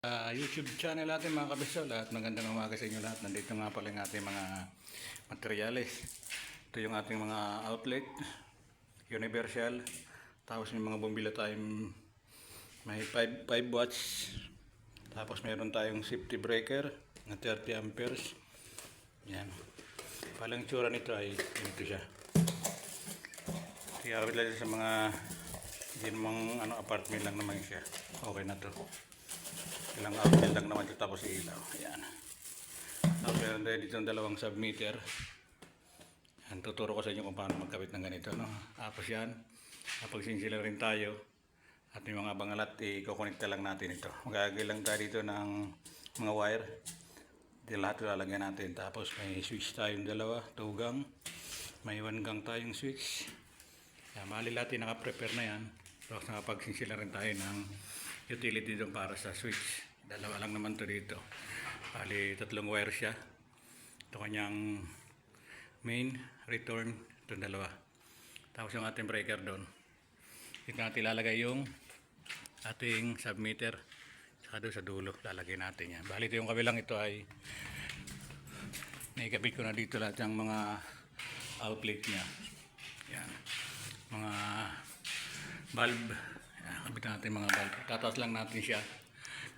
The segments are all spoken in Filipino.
Ah, YouTube channel natin mga kabisol at magandang umaga sa inyo lahat. Nandito nga pala yung ating mga materyales. Ito yung ating mga outlet, universal. Tapos may mga bumbila tayong may 5, 5 watts. Tapos meron tayong safety breaker na 30 amperes. Yan. Palang tsura nito ay ganito siya. Kaya lang sa mga hindi namang ano, apartment lang naman siya. Okay na to. Ilang outlet lang naman ito tapos ilaw. Ayan. Tapos meron tayo dito ng dalawang submeter. Yan, tuturo ko sa inyo kung paano magkabit ng ganito. No? Tapos yan, kapag sinsila rin tayo, at may mga bangalat, i-connecta lang natin ito. Magagay lang tayo dito ng mga wire. Di lahat lalagyan natin. Tapos may switch tayong dalawa, tugang. May one gang tayong switch. Yan, mali yung naka-prepare na yan. Tapos nakapagsinsila rin tayo ng utility doon para sa switch. Dalawa lang naman to dito. Bali, tatlong wire siya. Ito kanyang main, return, ito dalawa. Tapos yung ating breaker doon. Dito natin ilalagay yung ating submeter. Saka doon sa dulo, lalagay natin yan. Bali, ito yung kabilang ito ay naikabit ko na dito lahat yung mga outlet niya. Yan. Mga bulb. Yan, kabit natin mga bulb. Tataas lang natin siya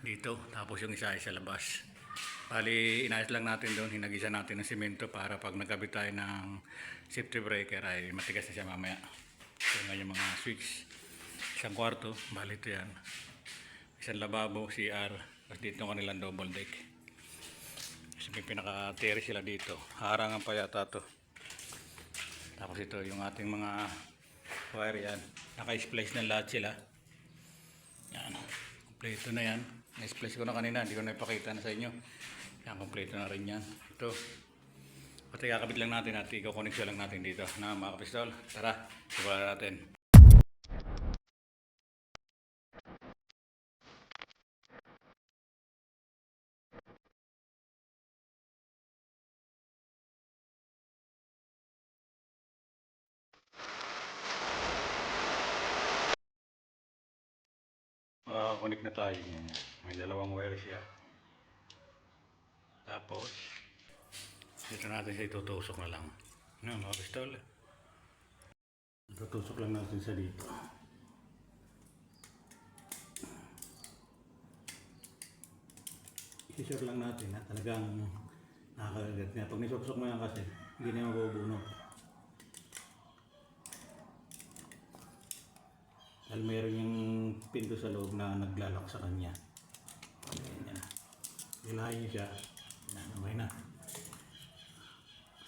dito. Tapos yung isa ay sa labas. Bali, inayos lang natin doon. Hinagisa natin ng simento para pag nagkabit tayo ng safety breaker ay matigas na siya mamaya. Ito nga yung mga switch. Isang kwarto. Bali ito yan. Isang lababo, CR. Tapos dito ang kanilang double deck. Kasi may pinaka-terrace sila dito. Harangan pa yata to. Tapos ito yung ating mga wire yan. Naka-splice na lahat sila. Kompleto na yan. Na-splice ko na kanina. Hindi ko na ipakita na sa inyo. Yan, kompleto na rin yan. Ito. Pati kakabit lang natin at ikaw-connection lang natin dito na mga kapistol. Tara, simulan natin. Makakonect na tayo. May dalawang wire siya. Tapos, dito natin siya itutusok na lang. Ano, mga pistol. Tutusok lang natin sa dito. I-sure lang natin na talagang nakakagat niya. Pag nisok mo yan kasi, hindi na mabubunot. Dahil mayroon yung pinto sa loob na naglalak sa kanya. Ayan yan. Ilahin niyo siya. Okay na.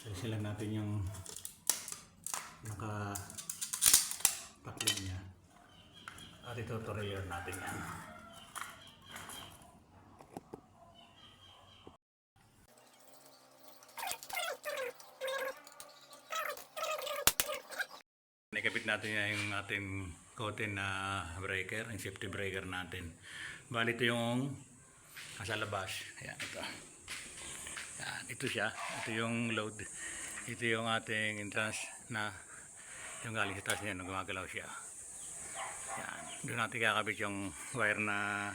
Kasi lang natin yung naka taklog niya. At itutuloy natin yan. Nakapit natin yung ating coating na breaker, yung safety breaker natin. Bali ito yung nasa labas. Ayan, ito. Yan, ito siya. Ito yung load. Ito yung ating entrance na yung galing sa taas niya nung gumagalaw siya. Yan. Doon natin kakabit yung wire na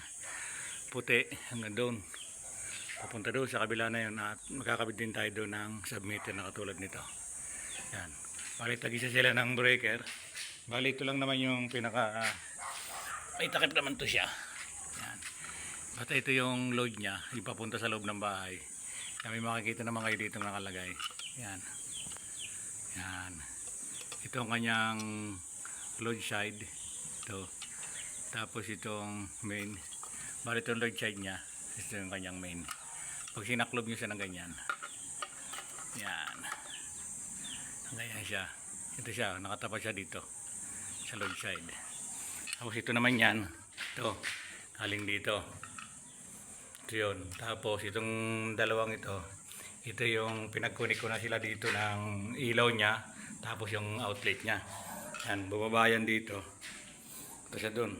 puti hanggang doon. Papunta doon sa kabila na yun at magkakabit din tayo doon ng submeter na katulad nito. Yan. Bali tagisa sila ng breaker. Bali ito lang naman yung pinaka may takip naman to siya. Yan. Basta ito yung load niya, ipapunta sa loob ng bahay. May makikita naman kayo dito nakalagay. Yan. Yan. Ito ang kanyang load side. Ito. Tapos itong main. Bali itong load side niya. Ito yung kanyang main. Pag sinaklob nyo siya ng ganyan. Yan. Ganyan siya. Ito siya, nakatapat siya dito. Sa load side. Tapos ito naman yan. Ito. Galing dito. Ito yun. Tapos itong dalawang ito. Ito yung pinagkunik ko na sila dito ng ilaw niya. Tapos yung outlet niya. Yan. Bumaba yan dito. Ito siya doon.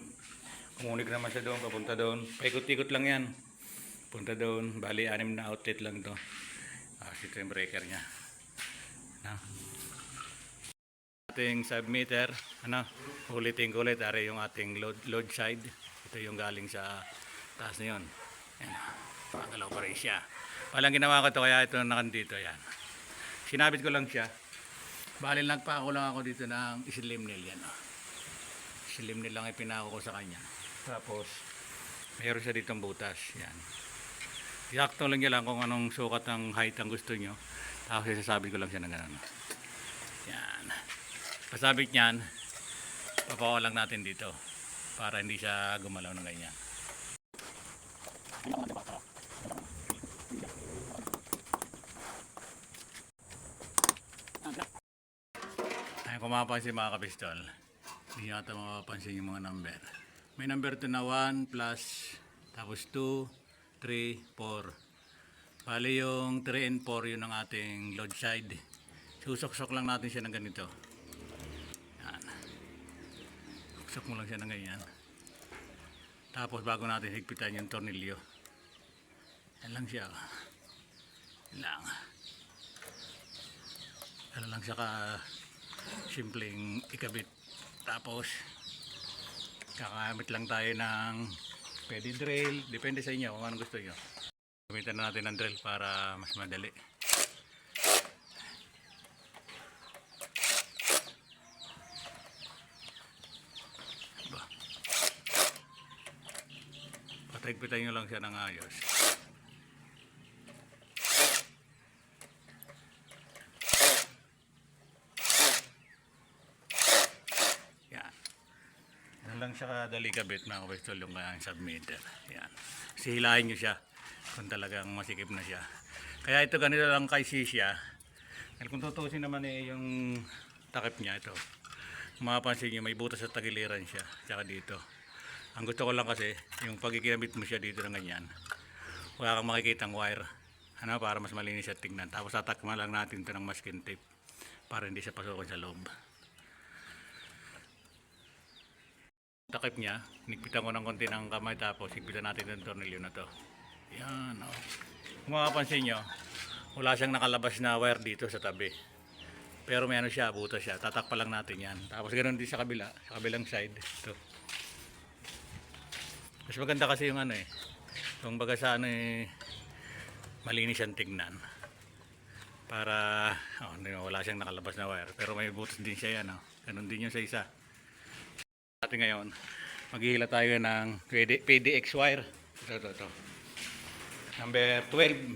Kumunik naman siya doon. Papunta doon. Paikot-ikot lang yan. Punta doon. Bali, anim na outlet lang to. Tapos ito yung breaker niya. Na ating submeter, ano, ulitin ko ari yung ating load, load side. Ito yung galing sa taas na yun. Ayan. Pagalaw pa rin siya. Walang ginawa ko to kaya ito nakandito. Ayan. Sinabit ko lang siya. Bali nagpako lang ako dito ng slim nail yan. Oh. Slim nail lang ipinako ko sa kanya. Tapos mayroon siya ditong butas. Yan. Sakto lang niya lang kung anong sukat ng height ang gusto nyo. Tapos sasabit ko lang siya ng gano'n. Yan. Pasabit niyan, papako lang natin dito para hindi siya gumalaw ng ganyan. Ayun, kung mapapansin mga kapistol, hindi nata mapapansin yung mga number. May number to na 1 plus, tapos 2, 3, 4. Bali yung 3 and 4 yun ang ating load side. Susok-sok lang natin siya ng ganito. Yan. Susok mo lang siya ng ganyan. Tapos bago natin higpitan yung tornilyo. Yan lang siya. Yan lang. Ano lang siya ka simpleng ikabit. Tapos kakamit lang tayo ng pwede drill. Depende sa inyo kung anong gusto nyo. Gamitan na natin ng drill para mas madali. Patagpitan nyo lang siya ng ayos. Yan. Yan lang siya kadali kabit mga kapistol yung kanyang submeter. Yan. Sihilahin nyo siya kung talagang masikip na siya. Kaya ito ganito lang kay Sisya. Dahil kung tutusin naman eh yung takip niya ito. Mapapansin nyo may butas sa tagiliran siya. Tsaka dito. Ang gusto ko lang kasi yung pagkikinabit mo siya dito ng ganyan. Wala kang makikitang wire. Ano, para mas malinis siya tingnan. Tapos tatakma lang natin ito ng masking tape para hindi siya pasukin sa loob. takip niya, nigpitan ko ng konti ng kamay tapos higpitan natin yung tornilyo na to. Yan, oh. Kung makapansin nyo, wala siyang nakalabas na wire dito sa tabi. Pero may ano siya, butas siya. Tatakpa lang natin yan. Tapos ganoon din sa kabila, sa kabilang side. Ito. Mas maganda kasi yung ano eh. Kung baga sa ano eh, malinis siyang tignan. Para, oh, hindi, wala siyang nakalabas na wire. Pero may butas din siya yan, oh. Ganun din yung sa isa natin ngayon, maghihila tayo ng PD, PDX wire. Ito, ito, ito. Number 12.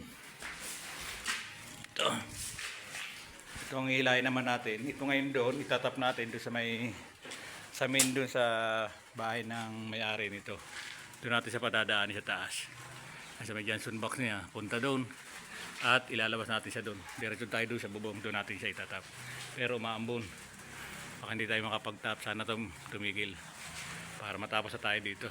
Ito. Ito ang hilahin naman natin. Ito ngayon doon, itatap natin doon sa may sa main doon sa bahay ng may-ari nito. Doon natin sa padadaan sa taas. Sa may Johnson box niya, punta doon. At ilalabas natin siya doon. Diretso tayo doon sa bubong, doon natin siya itatap. Pero maambon. Baka hindi tayo makapag-tap. Sana tum tumigil. Para matapos na tayo dito.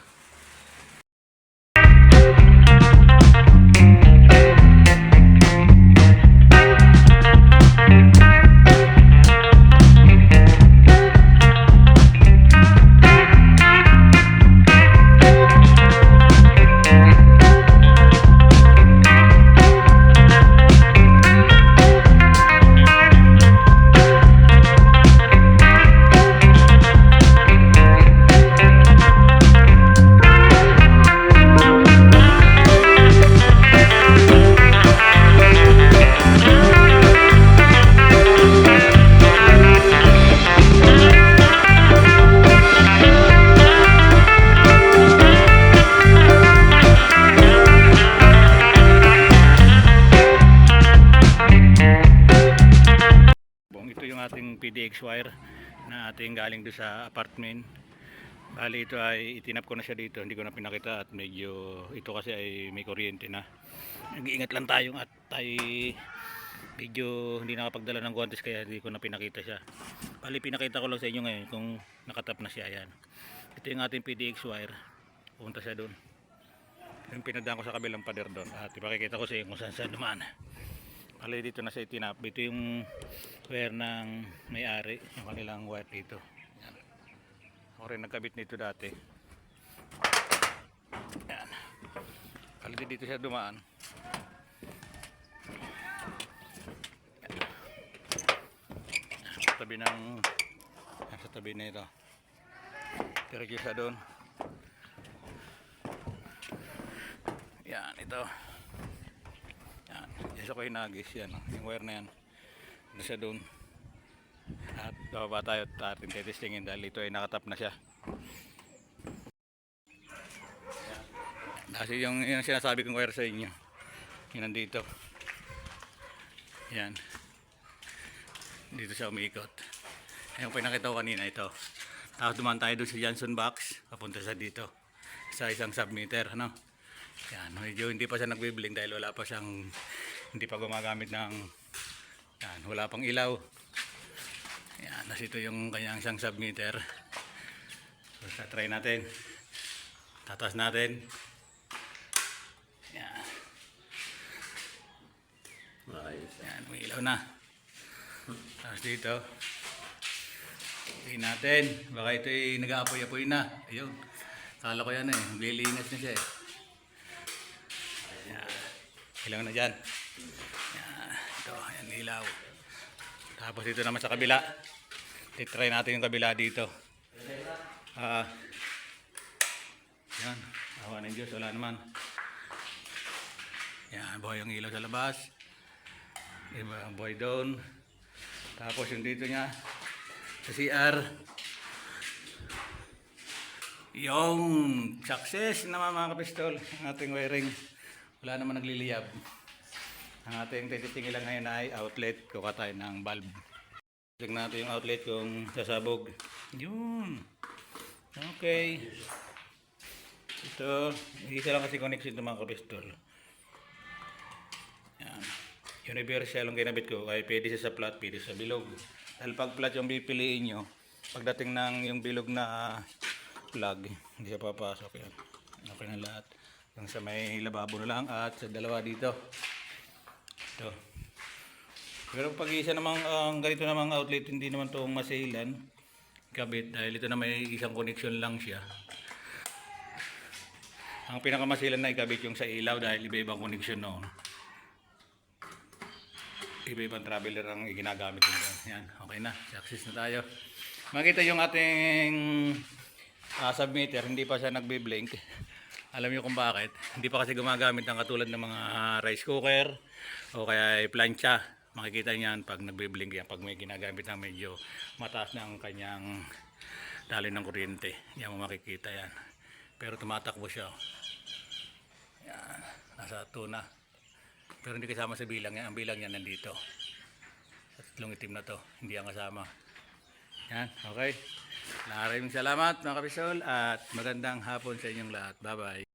wire na ating galing do sa apartment. Bali ito ay itinap ko na siya dito. Hindi ko na pinakita at medyo ito kasi ay may kuryente na. Nag-iingat lang tayo at tayo medyo hindi nakapagdala ng guantes kaya hindi ko na pinakita siya. Bali pinakita ko lang sa inyo ngayon kung nakatap na siya. Yan ito yung ating PDX wire. Pumunta siya doon. Yung pinadaan ko sa kabilang pader doon. At ipakikita ko sa inyo kung saan saan dumaan. Bali dito na sa itinap. Ito yung wire ng may-ari. Yung kanilang wire dito. Yan. Ako rin nagkabit nito dati. Yan. Bali dito siya dumaan. Yan. Sa tabi ng sa tabi na ito. Diretso siya doon. Yan, ito. Yan. Yan sa ko'y nagis. Yan. oh. Yung wire na yan. Ano siya doon. At bababa tayo at ating titistingin dahil ito ay nakatap na siya. Kasi yung, yung sinasabi kong wire sa inyo. Yun nandito. Yan. Dito siya umiikot. Yung pinakita ko kanina ito. Tapos dumaan tayo doon sa Johnson box. Papunta sa dito. Sa isang submeter. Ano? Yan. Medyo hindi pa siya nagbibling dahil wala pa siyang hindi pa gumagamit ng yan, wala pang ilaw. Yan, nas ito yung kanyang isang submeter. So, try natin. Tatas natin. Yan. Yan, may ilaw na. Tapos dito. Tingnan natin. Baka ito ay nag-aapoy-apoy na. Ayun. Kala ko yan eh. Lilinas na siya eh. Yan. Ilaw na dyan. Yan. Ito. Yan, ilaw. Tapos dito naman sa kabila. Titry natin yung kabila dito. Ah. yan. Awa ng Diyos. Wala naman. Yan. Buhay yung ilaw sa labas. Iba boy doon. Tapos yung dito niya sa CR. Yung success naman mga kapistol. Ang ating wiring. Wala naman nagliliyab. Ang ating tititingin lang ngayon ay outlet. Kuha tayo ng bulb. Tingnan natin yung outlet kung sasabog. Yun. Okay. Ito. Isa lang kasi connection ito mga kapistol. Yan. Universal ang ginamit ko kaya pwede siya sa flat, pwede sa bilog. Dahil pag flat yung pipiliin nyo, pagdating ng yung bilog na plug, hindi siya papasok yan. Okay na lahat. Yung sa may lababo na lang at sa dalawa dito. Ito. Pero pag isa namang ang ganito namang outlet, hindi naman to masailan kabit dahil ito na may isang connection lang siya. Ang pinakamasilan na ikabit yung sa ilaw dahil iba-ibang connection noon iba-ibang traveler ang ginagamit nito. Yan, okay na. Success na tayo. Makita yung ating ah, submitter, hindi pa siya nagbe-blink. Alam niyo kung bakit. Hindi pa kasi gumagamit ng katulad ng mga rice cooker o kaya ay plancha. Makikita niyan pag nagbe-blink yan, pag may ginagamit ng medyo mataas ang kanyang dali ng kuryente. Yan mo makikita yan. Pero tumatakbo siya. Yan, nasa 2 na. Pero hindi kasama sa bilang yan. Ang bilang yan nandito. Sa tatlong itim na to. Hindi yan kasama. Yan, okay. Maraming salamat mga kapisol at magandang hapon sa inyong lahat. Bye-bye.